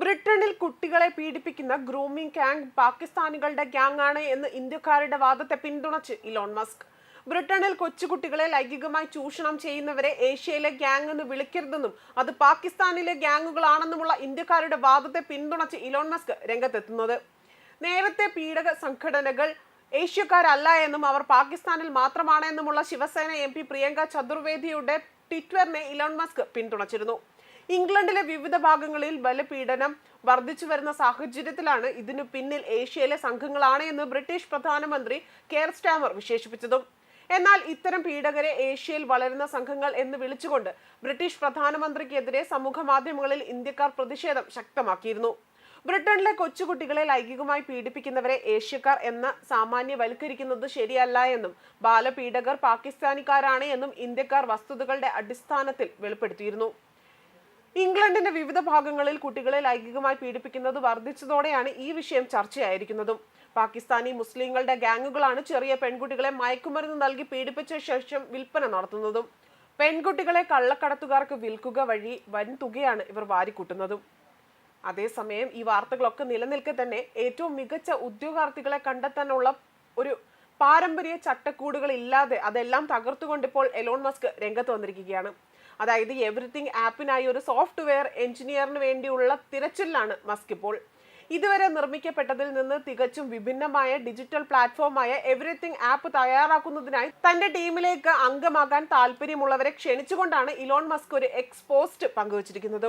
ബ്രിട്ടനിൽ കുട്ടികളെ പീഡിപ്പിക്കുന്ന ഗ്രൂമിംഗ് ഗ്യാങ് പാകിസ്ഥാനികളുടെ ഗ്യാങ് ആണ് എന്ന് ഇന്ത്യക്കാരുടെ വാദത്തെ പിന്തുണച്ച് ഇലോൺ മസ്ക്. ബ്രിട്ടനിൽ കൊച്ചുകുട്ടികളെ ലൈംഗികമായി ചൂഷണം ചെയ്യുന്നവരെ ഏഷ്യയിലെ ഗ്യാങ് എന്ന് വിളിക്കരുതെന്നും അത് പാകിസ്ഥാനിലെ ഗ്യാങ്ങുകളാണെന്നുമുള്ള ഇന്ത്യക്കാരുടെ വാദത്തെ പിന്തുണച്ച് ഇലോൺ മസ്ക് രംഗത്തെത്തുന്നത്. നേരത്തെ പീഡക സംഘടനകൾ ഏഷ്യക്കാരല്ല എന്നും അവർ പാകിസ്ഥാനിൽ മാത്രമാണ് എന്നുമുള്ള ശിവസേന എം പി പ്രിയങ്ക ചതുർവേദിയുടെ ട്വിറ്ററിനെ ഇലോൺ മസ്ക് പിന്തുണച്ചിരുന്നു. ഇംഗ്ലണ്ടിലെ വിവിധ ഭാഗങ്ങളിൽ ബലപീഡനം വർദ്ധിച്ചു വരുന്ന സാഹചര്യത്തിലാണ് ഇതിനു പിന്നിൽ ഏഷ്യയിലെ സംഘങ്ങളാണ് എന്ന് ബ്രിട്ടീഷ് പ്രധാനമന്ത്രി കെയർ സ്റ്റാമർ വിശേഷിപ്പിച്ചതും. എന്നാൽ ഇത്തരം പീഡകരെ ഏഷ്യയിൽ വളരുന്ന സംഘങ്ങൾ എന്ന് വിളിച്ചുകൊണ്ട് ബ്രിട്ടീഷ് പ്രധാനമന്ത്രിക്കെതിരെ സമൂഹ മാധ്യമങ്ങളിൽ ഇന്ത്യക്കാർ പ്രതിഷേധം ശക്തമാക്കിയിരുന്നു. ബ്രിട്ടനിലെ കൊച്ചുകുട്ടികളെ ലൈംഗികമായി പീഡിപ്പിക്കുന്നവരെ ഏഷ്യക്കാർ എന്ന സാമാന്യവൽക്കരിക്കുന്നത് ശരിയല്ല എന്നും ബാലപീഡകർ പാകിസ്ഥാനിക്കാരാണ് എന്നും ഇന്ത്യക്കാർ വസ്തുതകളുടെ അടിസ്ഥാനത്തിൽ വെളിപ്പെടുത്തിയിരുന്നു. ഇംഗ്ലണ്ടിന്റെ വിവിധ ഭാഗങ്ങളിൽ കുട്ടികളെ ലൈംഗികമായി പീഡിപ്പിക്കുന്നത് വർദ്ധിച്ചതോടെയാണ് ഈ വിഷയം ചർച്ചയായിരിക്കുന്നതും. പാകിസ്ഥാനി മുസ്ലിങ്ങളുടെ ഗാങ്ങുകളാണ് ചെറിയ പെൺകുട്ടികളെ മയക്കുമരുന്ന് നൽകി പീഡിപ്പിച്ച ശേഷം വിൽപ്പന നടത്തുന്നതും. പെൺകുട്ടികളെ കള്ളക്കടത്തുകാർക്ക് വിൽക്കുക വഴി വൻ തുകയാണ് ഇവർ വാരിക്കൂട്ടുന്നതും. അതേസമയം ഈ വാർത്തകളൊക്കെ നിലനിൽക്കെ തന്നെ ഏറ്റവും മികച്ച ഉദ്യോഗാർത്ഥികളെ കണ്ടെത്താനുള്ള ഒരു പാരമ്പര്യ ചട്ടക്കൂടുകൾ ഇല്ലാതെ അതെല്ലാം തകർത്തുകൊണ്ട് ഇപ്പോൾ എലോൺ മസ്ക് രംഗത്ത് വന്നിരിക്കുകയാണ്. അതായത് എവറിത്തിങ് ആപ്പിനായി ഒരു സോഫ്റ്റ്വെയർ എഞ്ചിനീയറിന് വേണ്ടിയുള്ള തിരച്ചിലാണ് മസ്ക് ഇപ്പോൾ. ഇതുവരെ നിർമ്മിക്കപ്പെട്ടതിൽ നിന്ന് തികച്ചും വിഭിന്നമായ ഡിജിറ്റൽ പ്ലാറ്റ്ഫോമായ എവറിത്തിങ് ആപ്പ് തയ്യാറാക്കുന്നതിനായി തന്റെ ടീമിലേക്ക് അംഗമാകാൻ താല്പര്യമുള്ളവരെ ക്ഷണിച്ചുകൊണ്ടാണ് ഇലോൺ മസ്ക് ഒരു എക്സ്പോസ്റ്റ് പങ്കുവച്ചിരിക്കുന്നത്.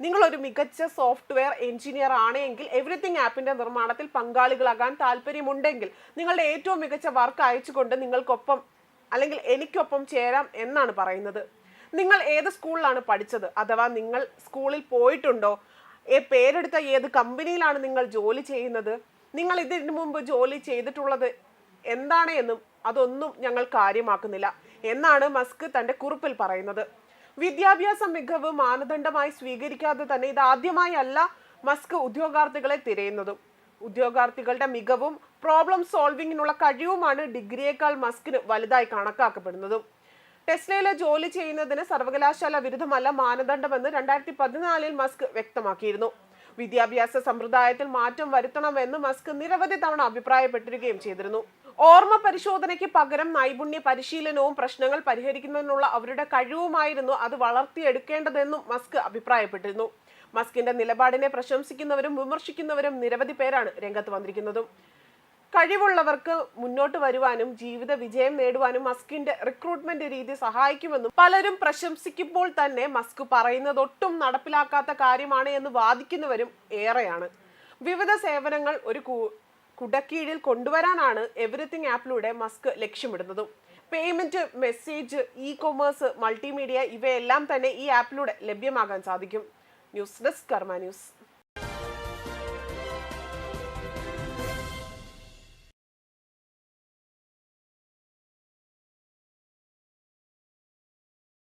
നിങ്ങൾ ഒരു മികച്ച സോഫ്റ്റ്വെയർ എഞ്ചിനീയർ ആണെങ്കിൽ എവറിത്തിങ് ആപ്പിന്റെ നിർമ്മാണത്തിൽ പങ്കാളികളാകാൻ താല്പര്യമുണ്ടെങ്കിൽ നിങ്ങളുടെ ഏറ്റവും മികച്ച വർക്ക് അയച്ചുകൊണ്ട് നിങ്ങൾക്കൊപ്പം അല്ലെങ്കിൽ എനിക്കൊപ്പം ചേരാം എന്നാണ് പറയുന്നത്. നിങ്ങൾ ഏത് സ്കൂളിലാണ് പഠിച്ചത്? അഥവാ നിങ്ങൾ സ്കൂളിൽ പോയിട്ടുണ്ടോ? ഏ പേരെടുത്ത ഏത് കമ്പനിയിലാണ് നിങ്ങൾ ജോലി ചെയ്യുന്നത്? നിങ്ങൾ ഇതിനു മുമ്പ് ജോലി ചെയ്തിട്ടുള്ളത് എന്താണ് എന്നും അതൊന്നും ഞങ്ങൾ കാര്യമാക്കുന്നില്ല എന്നാണ് മസ്ക് തന്റെ കുറിപ്പിൽ പറയുന്നത്. വിദ്യാഭ്യാസ മികവ് മാനദണ്ഡമായി സ്വീകരിക്കാതെ തന്നെ ഇത് അല്ല മസ്ക് ഉദ്യോഗാർത്ഥികളെ തിരയുന്നതും. ഉദ്യോഗാർത്ഥികളുടെ മികവും പ്രോബ്ലം സോൾവിങ്ങിനുള്ള കഴിവുമാണ് ഡിഗ്രിയേക്കാൾ മസ്കിന് വലുതായി കണക്കാക്കപ്പെടുന്നതും. ടെസ്ലയിലെ ജോലി ചെയ്യുന്നതിന് സർവകലാശാല വിരുദ്ധമല്ല മാനദണ്ഡമെന്ന് രണ്ടായിരത്തി പതിനാലിൽ മസ്ക് വ്യക്തമാക്കിയിരുന്നു. വിദ്യാഭ്യാസ സമ്പ്രദായത്തിൽ മാറ്റം വരുത്തണമെന്ന് മസ്ക് നിരവധി തവണ അഭിപ്രായപ്പെട്ടിരിക്കുകയും ചെയ്തിരുന്നു. ഓർമ്മ പരിശോധനയ്ക്ക് പകരം നൈപുണ്യ പരിശീലനവും പ്രശ്നങ്ങൾ പരിഹരിക്കുന്നതിനുള്ള അവരുടെ കഴിവുമായിരുന്നു അത് വളർത്തിയെടുക്കേണ്ടതെന്നും മസ്ക് അഭിപ്രായപ്പെട്ടിരുന്നു. മസ്കിന്റെ നിലപാടിനെ പ്രശംസിക്കുന്നവരും വിമർശിക്കുന്നവരും നിരവധി പേരാണ് രംഗത്ത് വന്നിരിക്കുന്നതും. കഴിവുള്ളവർക്ക് മുന്നോട്ട് വരുവാനും ജീവിത വിജയം നേടുവാനും മസ്കിന്റെ റിക്രൂട്ട്മെന്റ് രീതി സഹായിക്കുമെന്നും പലരും പ്രശംസിക്കുമ്പോൾ തന്നെ മസ്ക് പറയുന്നത് ഒട്ടും നടപ്പിലാക്കാത്ത കാര്യമാണ് എന്ന് വാദിക്കുന്നവരും ഏറെയാണ്. വിവിധ സേവനങ്ങൾ ഒരു കുടക്കീഴിൽ കൊണ്ടുവരാനാണ് എവറിത്തിങ് ആപ്പിലൂടെ Musk ലക്ഷ്യമിടുന്നതും. Payment message e commerce multimedia ഇവയെല്ലാം തന്നെ ഈ ആപ്പിലൂടെ ലഭ്യമാകാൻ സാധിക്കും. News desk Karma news.